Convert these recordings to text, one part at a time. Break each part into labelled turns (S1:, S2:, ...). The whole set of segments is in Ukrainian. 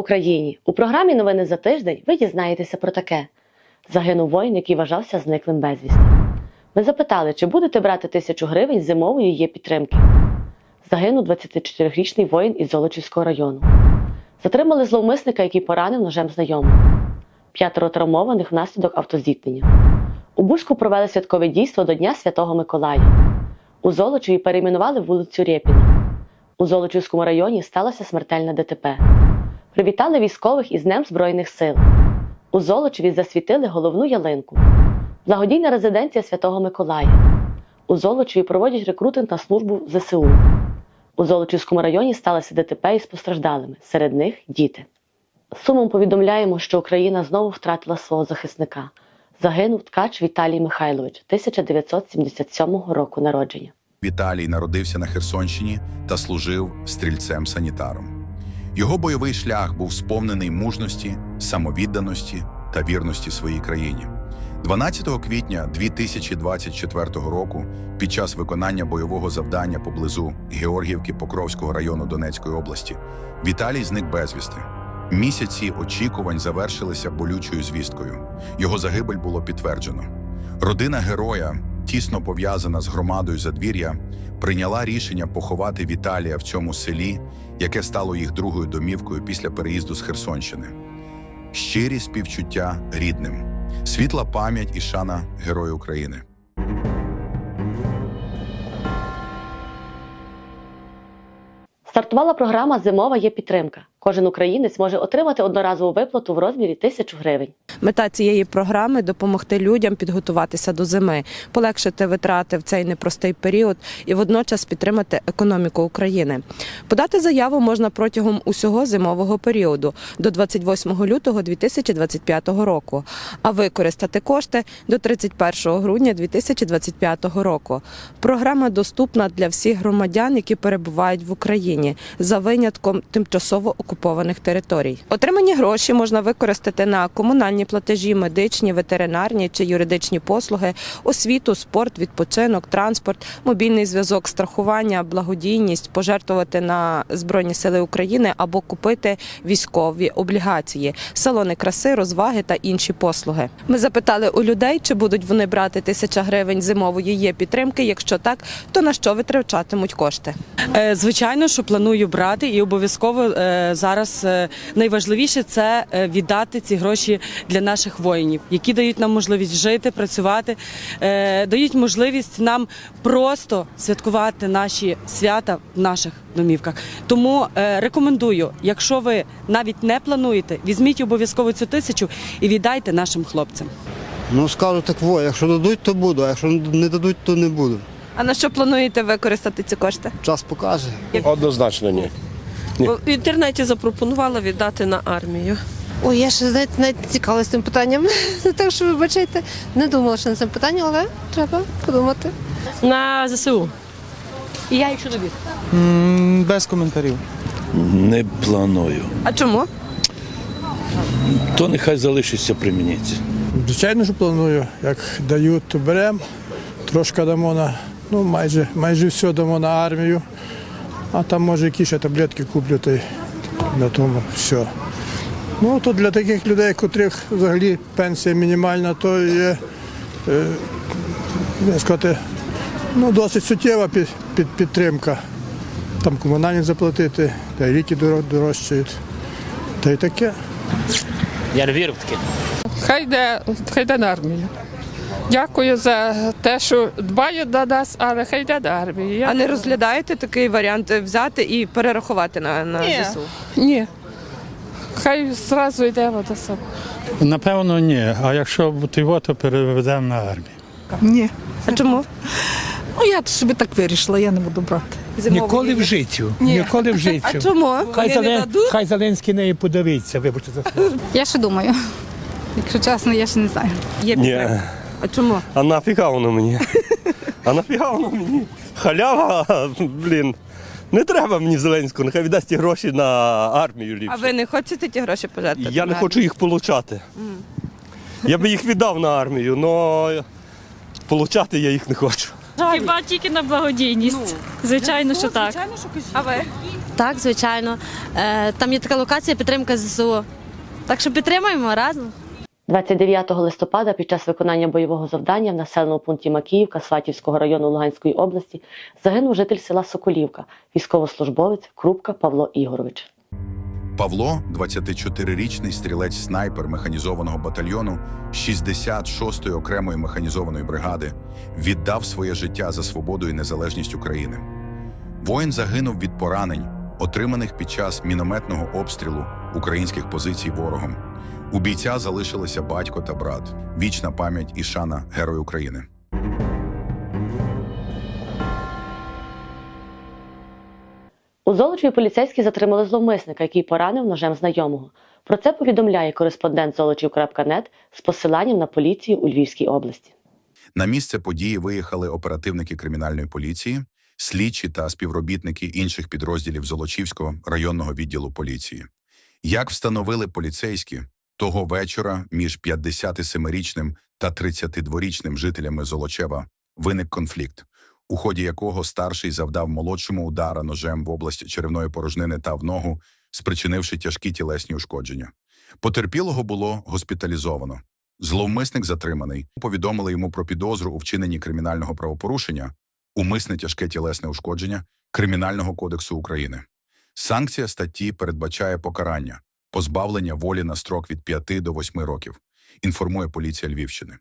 S1: Україні! У програмі Новини за тиждень ви дізнаєтеся про таке: загинув воїн, який вважався зниклим безвісти. Ми запитали, чи будете брати тисячу гривень зимової її підтримки. Загинув 24-річний воїн із Золочівського району. Затримали зловмисника, який поранив ножем знайому. П'ятеро травмованих внаслідок автозіткнення. У Бузьку провели святкове дійство до Дня Святого Миколая. У Золочеві перейменували вулицю Рєпіна. У Золочівському районі сталося смертельне ДТП. Привітали військових із Днем Збройних сил. У Золочеві засвітили головну ялинку. Благодійна резиденція Святого Миколая. У Золочеві проводять рекрутинг на службу в ЗСУ. У Золочівському районі сталося ДТП із постраждалими, серед них діти. Сумом повідомляємо, що Україна знову втратила свого захисника. Загинув ткач Віталій Михайлович 1977 року народження.
S2: Віталій народився на Херсонщині та служив стрільцем-санітаром. Його бойовий шлях був сповнений мужності, самовідданості та вірності своїй країні. 12 квітня 2024 року, під час виконання бойового завдання поблизу Георгіївки Покровського району Донецької області, Віталій зник безвісти. Місяці очікувань завершилися болючою звісткою. Його загибель було підтверджено. Родина героя, тісно пов'язана з громадою задвір'я, прийняла рішення поховати Віталія в цьому селі, яке стало їх другою домівкою після переїзду з Херсонщини. Щирі співчуття рідним, світла пам'ять і шана Герою України.
S1: Стартувала програма Зимова є підтримка. Кожен українець може отримати одноразову виплату в розмірі тисячу гривень.
S3: Мета цієї програми допомогти людям підготуватися до зими, полегшити витрати в цей непростий період і водночас підтримати економіку України. Подати заяву можна протягом усього зимового періоду до 28 лютого 2025 року, а використати кошти до 31 грудня 2025 року. Програма доступна для всіх громадян, які перебувають в Україні, за винятком тимчасово окупованих територій. Отримані гроші можна використати на комунальні платежі, медичні, ветеринарні чи юридичні послуги, освіту, спорт, відпочинок, транспорт, мобільний зв'язок, страхування, благодійність, пожертвувати на Збройні Сили України або купити військові облігації, салони краси, розваги та інші послуги. Ми запитали у людей, чи будуть вони брати тисяча гривень зимової є підтримки. Якщо так, то на що витрачатимуть кошти?
S4: Е, Звичайно, що планую брати, і обов'язково е, зараз е, найважливіше це е, віддати ці гроші для наших воїнів, які дають нам можливість жити, працювати, е, дають можливість нам просто святкувати наші свята в наших домівках. Тому рекомендую, якщо ви навіть не плануєте, візьміть обов'язково цю тисячу і віддайте нашим хлопцям.
S5: Ну скажу так, во, якщо дадуть, то буду, а якщо не дадуть, то не буду.
S3: А на що плануєте використати ці кошти?
S5: Час покаже.
S6: Однозначно ні.
S7: В інтернеті запропонувала віддати на армію.
S8: Ой, я ще знаєте, навіть не цікавилася цим питанням. Так що вибачайте, не думала, що на це питання, але треба подумати.
S7: На ЗСУ. І я їх чоловік.
S9: Без коментарів.
S6: Не планую.
S3: А чому?
S6: То нехай залишиться при мені.
S9: Звичайно, що планую. Як дають, то беремо. Трошки дамо на, ну майже, майже все дамо на армію. А там може якісь ще таблетки куплю, та й на тому все. Ну, то для таких людей, котрих взагалі пенсія мінімальна, то є, е, сказати, ну, досить суттєва під, під, підтримка. Там комунальні заплатити, та й ліки дорожчають. Та й таке.
S10: Я не вірю в таке.
S11: Хай йде, хай йде на армію. Дякую за те, що дбають до нас, але хай йде до армії. Я...
S3: А не розглядаєте такий варіант взяти і перерахувати на, на
S11: Ні.
S3: ЗСУ?
S11: Ні. Хай зразу йде до себе.
S10: Напевно, ні. А якщо його, то переведемо на армію.
S12: Ні.
S3: А чому?
S12: Ну я собі так вирішила, я не буду брати.
S3: Зимової
S10: Ніколи в житті.
S12: Ні.
S10: Ніколи в житті.
S3: А чому?
S10: Хай, Зелен...
S12: дадуть?
S10: Хай Зеленський неї подивиться, вибачте за слово.
S12: Я ще думаю. Якщо чесно, я ще не знаю.
S3: Є підтримка. А чому?
S6: А нафіга воно мені? А нафіга воно мені? Халява, блін. Не треба мені Зеленського, нехай віддасть ті гроші на армію ліпше.
S3: А ви не хочете ті гроші пожертвувати?
S6: Я не хочу їх получати. Я би їх віддав на армію, але получати я їх не хочу.
S11: Хіба тільки на благодійність. Звичайно, що так. Звичайно, що кажіть.
S3: А ви?
S13: Так, звичайно. Е, там є така локація підтримка ЗСУ. Так що підтримуємо разом.
S1: 29 листопада під час виконання бойового завдання в населеному пункті Макіївка Сватівського району Луганської області загинув житель села Соколівка, військовослужбовець Крупка Павло Ігорович.
S2: Павло, 24-річний стрілець-снайпер механізованого батальйону 66-ї окремої механізованої бригади, віддав своє життя за свободу і незалежність України. Воїн загинув від поранень, отриманих під час мінометного обстрілу українських позицій ворогом. У бійця залишилися батько та брат. Вічна пам'ять і шана Герой України.
S1: У Золочеві поліцейські затримали зловмисника, який поранив ножем знайомого. Про це повідомляє кореспондент Золочів.нет з посиланням на поліцію у Львівській області.
S2: На місце події виїхали оперативники кримінальної поліції, слідчі та співробітники інших підрозділів Золочівського районного відділу поліції. Як встановили поліцейські, того вечора між 57-річним та 32-річним жителями Золочева виник конфлікт, у ході якого старший завдав молодшому удара ножем в області черевної порожнини та в ногу, спричинивши тяжкі тілесні ушкодження. Потерпілого було госпіталізовано. Зловмисник затриманий. Повідомили йому про підозру у вчиненні кримінального правопорушення, умисне тяжке тілесне ушкодження Кримінального кодексу України. Санкція статті передбачає покарання, позбавлення волі на строк від 5 до 8 років, інформує поліція Львівщини.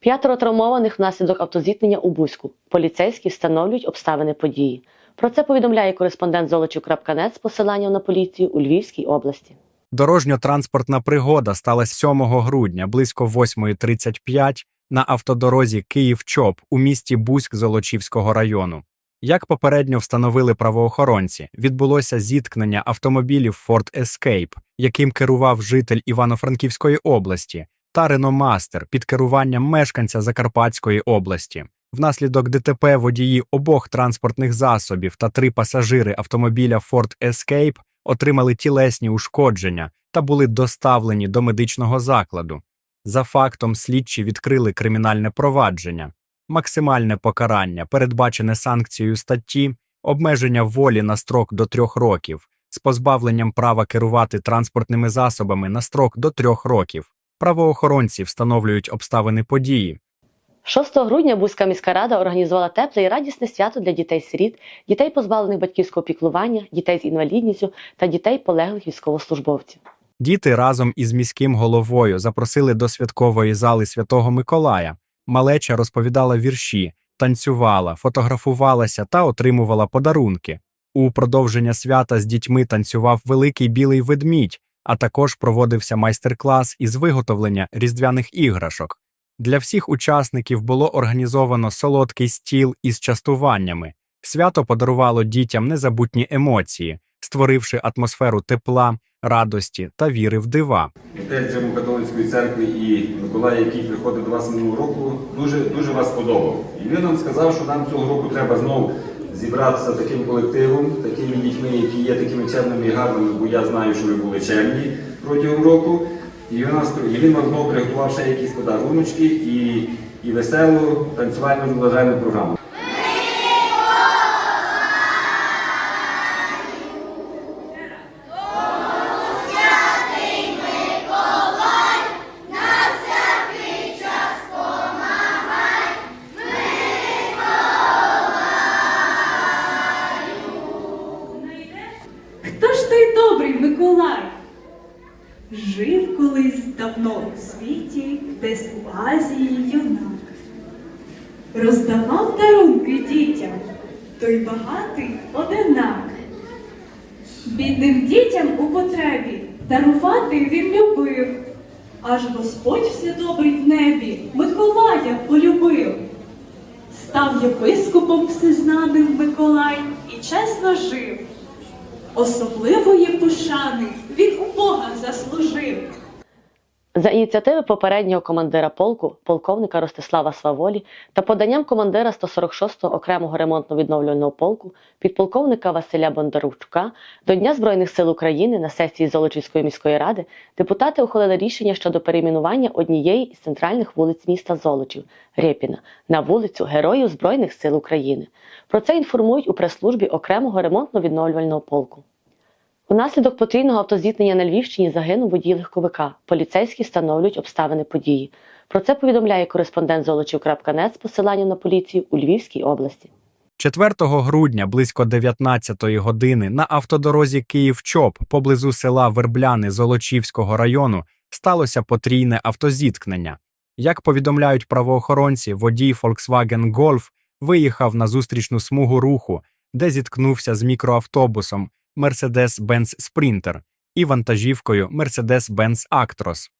S1: П'ятеро травмованих внаслідок автозіткнення у Бузьку. Поліцейські встановлюють обставини події. Про це повідомляє кореспондент Золочів.нет з посиланням на поліцію у Львівській області.
S14: Дорожньо-транспортна пригода сталася 7 грудня близько 8.35 на автодорозі Київ-Чоп у місті Бузьк Золочівського району. Як попередньо встановили правоохоронці, відбулося зіткнення автомобілів Ford Escape, яким керував житель Івано-Франківської області, та Master під керуванням мешканця Закарпатської області. Внаслідок ДТП водії обох транспортних засобів та три пасажири автомобіля Ford Escape отримали тілесні ушкодження та були доставлені до медичного закладу. За фактом слідчі відкрили кримінальне провадження. Максимальне покарання, передбачене санкцією статті, обмеження волі на строк до трьох років, з позбавленням права керувати транспортними засобами на строк до трьох років. Правоохоронці встановлюють обставини події.
S1: 6 грудня Бузька міська рада організувала тепле і радісне свято для дітей-сиріт, дітей, позбавлених батьківського піклування, дітей з інвалідністю та дітей полеглих військовослужбовців.
S14: Діти разом із міським головою запросили до святкової зали Святого Миколая. Малеча розповідала вірші, танцювала, фотографувалася та отримувала подарунки. У продовження свята з дітьми танцював великий білий ведмідь, а також проводився майстер-клас із виготовлення різдвяних іграшок. Для всіх учасників було організовано солодкий стіл із частуваннями. Свято подарувало дітям незабутні емоції, створивши атмосферу тепла, радості та віри в дива.
S15: Отець Римокатолицької церкви і Миколай, який приходив до вас минулого року, дуже, дуже вас сподобав. І він нам сказав, що нам цього року треба знову зібратися таким колективом, такими дітьми, які є такими чемними і гарними, бо я знаю, що ви були чемні протягом року. І він, нас, і він знову приготував ще якісь подаруночки і, і веселу танцювальну розважальну програму.
S16: Бідним дітям у потребі дарувати він любив. Аж Господь Вседобрий в небі Миколая полюбив. Став єпископом всезнаним Миколай і чесно жив. Особливої пошани він у Бога заслужив.
S1: За ініціативи попереднього командира полку, полковника Ростислава Сваволі та поданням командира 146-го окремого ремонтно-відновлювального полку, підполковника Василя Бондарчука, до Дня Збройних сил України на сесії Золочівської міської ради депутати ухвалили рішення щодо перейменування однієї із центральних вулиць міста Золочів Рєпіна на вулицю Героїв Збройних сил України. Про це інформують у прес-службі окремого ремонтно-відновлювального полку. Унаслідок потрійного автозіткнення на Львівщині загинув водій легковика. Поліцейські встановлюють обставини події. Про це повідомляє кореспондент Золочів.нет з посиланням на поліцію у Львівській області.
S14: 4 грудня близько 19 години на автодорозі Київ-Чоп поблизу села Вербляни Золочівського району сталося потрійне автозіткнення. Як повідомляють правоохоронці, водій Volkswagen Golf виїхав на зустрічну смугу руху, де зіткнувся з мікроавтобусом Mercedes-Benz Sprinter і вантажівкою Mercedes-Benz Actros.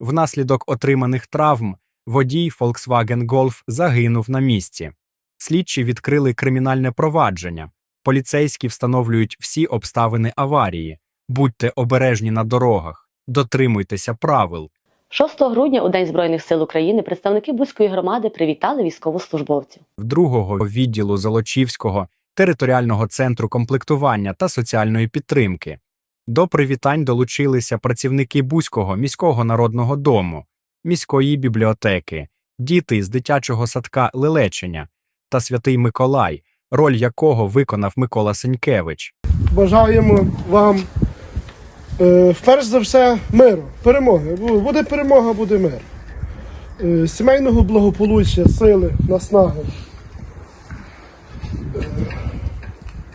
S14: Внаслідок отриманих травм водій Volkswagen Golf загинув на місці. Слідчі відкрили кримінальне провадження. Поліцейські встановлюють всі обставини аварії. Будьте обережні на дорогах, дотримуйтеся правил.
S1: 6 грудня у День Збройних сил України представники Бузької громади привітали військовослужбовців.
S14: В другого відділу Золочівського територіального центру комплектування та соціальної підтримки. До привітань долучилися працівники Бузького міського народного дому, міської бібліотеки, діти з дитячого садка Лелечення та святий Миколай, роль якого виконав Микола Сенькевич.
S17: Бажаємо вам е, перш за все миру, перемоги. Буде перемога, буде мир. Е, сімейного благополуччя, сили, наснаги.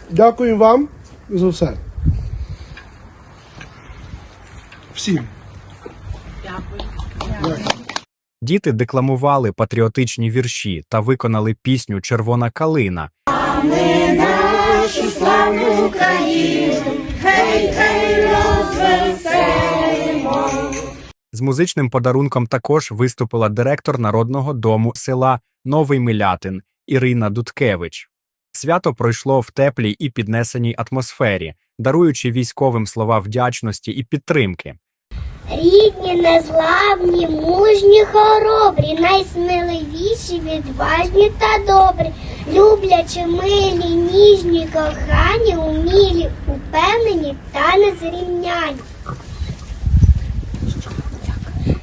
S17: Дякую вам за все. Всім.
S14: Діти декламували патріотичні вірші та виконали пісню Червона калина.
S16: нашу славну Україну, розвеселимо.
S14: З музичним подарунком також виступила директор народного дому села Новий Милятин Ірина Дудкевич. Свято пройшло в теплій і піднесеній атмосфері, даруючи військовим слова вдячності і підтримки.
S18: Рідні, незламні, мужні, хоробрі, найсміливіші, відважні та добрі, люблячі, милі, ніжні, кохані, умілі, упевнені та незрівняні.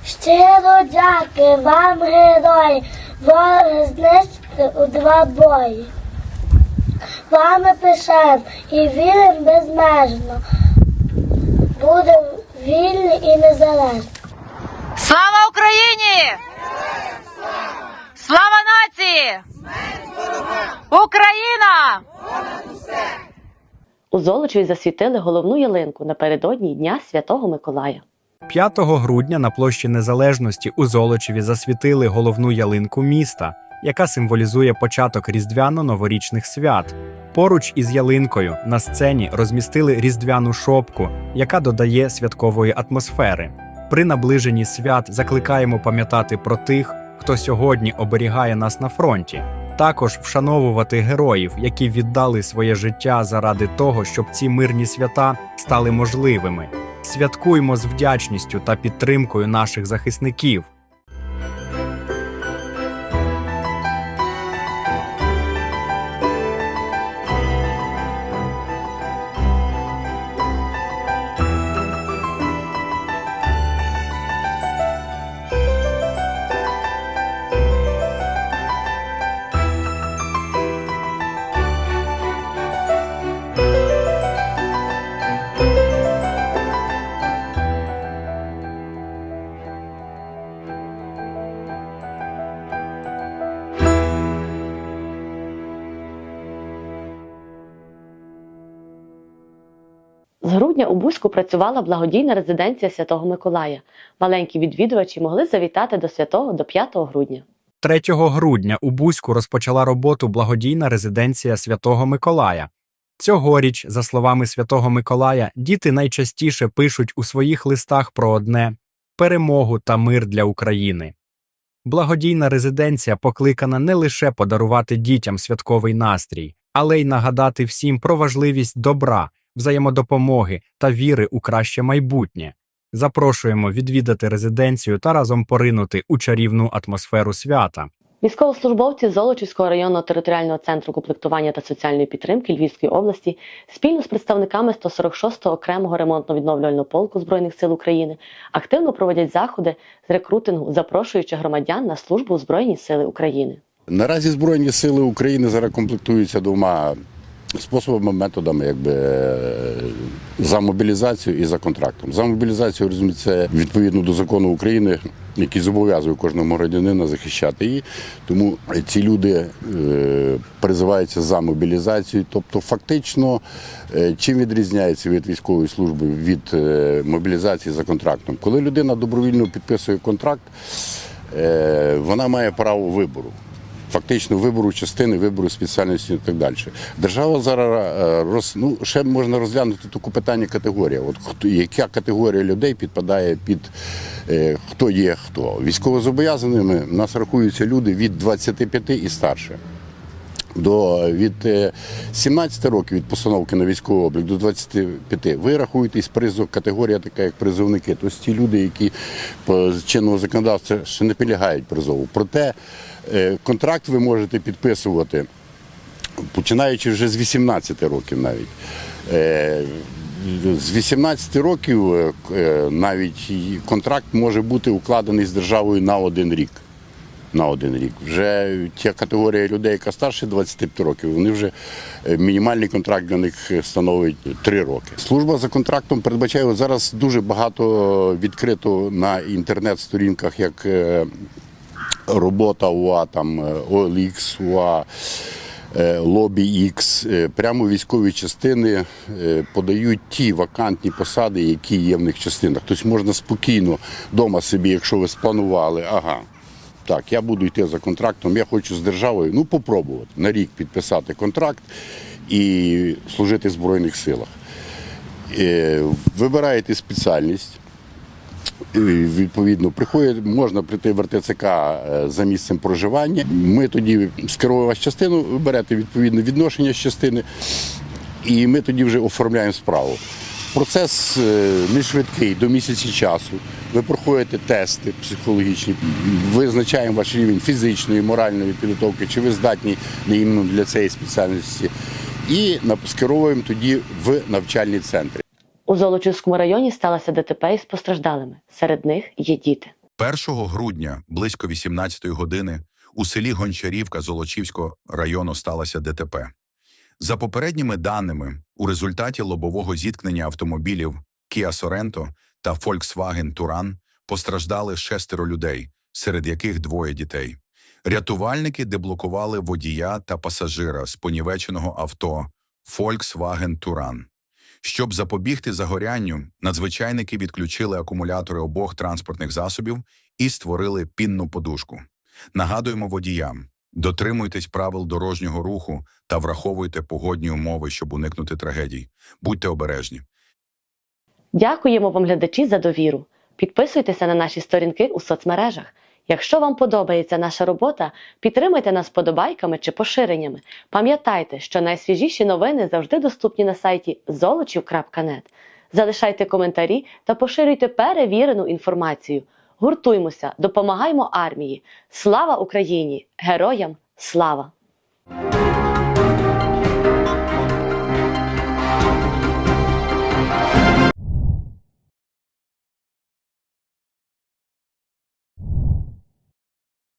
S18: Щиро дяки вам, герої, ворог знищити у два бої. Вами пишаємо і віримо безмежно. Будемо вільні і незалежні.
S13: Слава Україні! Слава нації! Україна!
S1: У Золочеві засвітили головну ялинку напередодні Дня Святого Миколая.
S14: 5 грудня на площі Незалежності у Золочеві засвітили головну ялинку міста, яка символізує початок різдвяно-новорічних свят. Поруч із ялинкою на сцені розмістили різдвяну шопку, яка додає святкової атмосфери. При наближенні свят закликаємо пам'ятати про тих, хто сьогодні оберігає нас на фронті. Також вшановувати героїв, які віддали своє життя заради того, щоб ці мирні свята стали можливими. Святкуймо з вдячністю та підтримкою наших захисників.
S1: З грудня у Бузьку працювала благодійна резиденція Святого Миколая. Маленькі відвідувачі могли завітати до святого до 5 грудня.
S14: 3 грудня у Бузьку розпочала роботу благодійна резиденція Святого Миколая. Цьогоріч, за словами Святого Миколая, діти найчастіше пишуть у своїх листах про одне перемогу та мир для України. Благодійна резиденція покликана не лише подарувати дітям святковий настрій, але й нагадати всім про важливість добра, взаємодопомоги та віри у краще майбутнє. Запрошуємо відвідати резиденцію та разом поринути у чарівну атмосферу свята.
S1: Військовослужбовці Золочівського районного територіального центру комплектування та соціальної підтримки Львівської області спільно з представниками 146-го окремого ремонтно-відновлювального полку Збройних сил України активно проводять заходи з рекрутингу, запрошуючи громадян на службу у Збройні Сили України.
S19: Наразі Збройні сили України зараз комплектуються двома способами, методами, якби е, за мобілізацію і за контрактом. За мобілізацію розуміється відповідно до закону України, який зобов'язує кожного громадянина захищати її. Тому ці люди е, призиваються за мобілізацію. Тобто, фактично, е, чим відрізняється від військової служби від мобілізації за контрактом? Коли людина добровільно підписує контракт, вона має право вибору. Фактично вибору частини, вибору спеціальності і так далі. Держава зараз е, роз, ну, ще можна розглянути таке питання категорія. От хто яка категорія людей підпадає під е, хто є хто. Військовозобов'язаними в нас рахуються люди від 25 і старше. До від е, 17 років від постановки на військовий облік до 25 ви рахуєтесь призов категорія така, як призовники. Тобто ті люди, які по чинного законодавства ще не підлягають призову. Проте е, контракт ви можете підписувати, починаючи вже з 18 років навіть. Е, З 18 років е, е, навіть контракт може бути укладений з державою на один рік на один рік. Вже ця категорія людей, яка старше 25 років, вони вже е, мінімальний контракт для них становить 3 роки. Служба за контрактом передбачає зараз дуже багато відкрито на інтернет-сторінках, як е, робота УА, там е, OLX, УА. е, Лобі X, е, прямо військові частини подають ті вакантні посади, які є в них частинах. Тобто можна спокійно вдома собі, якщо ви спланували, ага, так, я буду йти за контрактом, я хочу з державою ну, попробувати на рік підписати контракт і служити в Збройних силах. Вибираєте спеціальність. Відповідно, приходить, можна прийти в РТЦК е, за місцем проживання. Ми тоді скеруємо вас частину, ви берете відповідне відношення з частини, і ми тоді вже оформляємо справу. Процес е, не швидкий, до місяця часу. Ви проходите тести психологічні, визначаємо ваш рівень фізичної, моральної підготовки, чи ви здатні іменно для цієї спеціальності, і скеровуємо тоді в навчальні центри.
S1: У Золочівському районі сталося ДТП із постраждалими. Серед них є діти.
S2: 1 грудня близько 18 години у селі Гончарівка Золочівського району сталося ДТП. За попередніми даними, у результаті лобового зіткнення автомобілів Kia Sorento та Volkswagen Touran постраждали шестеро людей, серед яких двоє дітей. Рятувальники деблокували водія та пасажира з понівеченого авто Volkswagen Touran. Щоб запобігти загорянню, надзвичайники відключили акумулятори обох транспортних засобів і створили пінну подушку. Нагадуємо водіям: дотримуйтесь правил дорожнього руху та враховуйте погодні умови, щоб уникнути трагедій. Будьте обережні.
S1: Дякуємо вам, глядачі, за довіру. Підписуйтеся на наші сторінки у соцмережах. Якщо вам подобається наша робота, підтримайте нас подобайками чи поширеннями. Пам'ятайте, що найсвіжіші новини завжди доступні на сайті золочів.нет. Залишайте коментарі та поширюйте перевірену інформацію. Гуртуймося, допомагаймо армії. Слава Україні! Героям слава!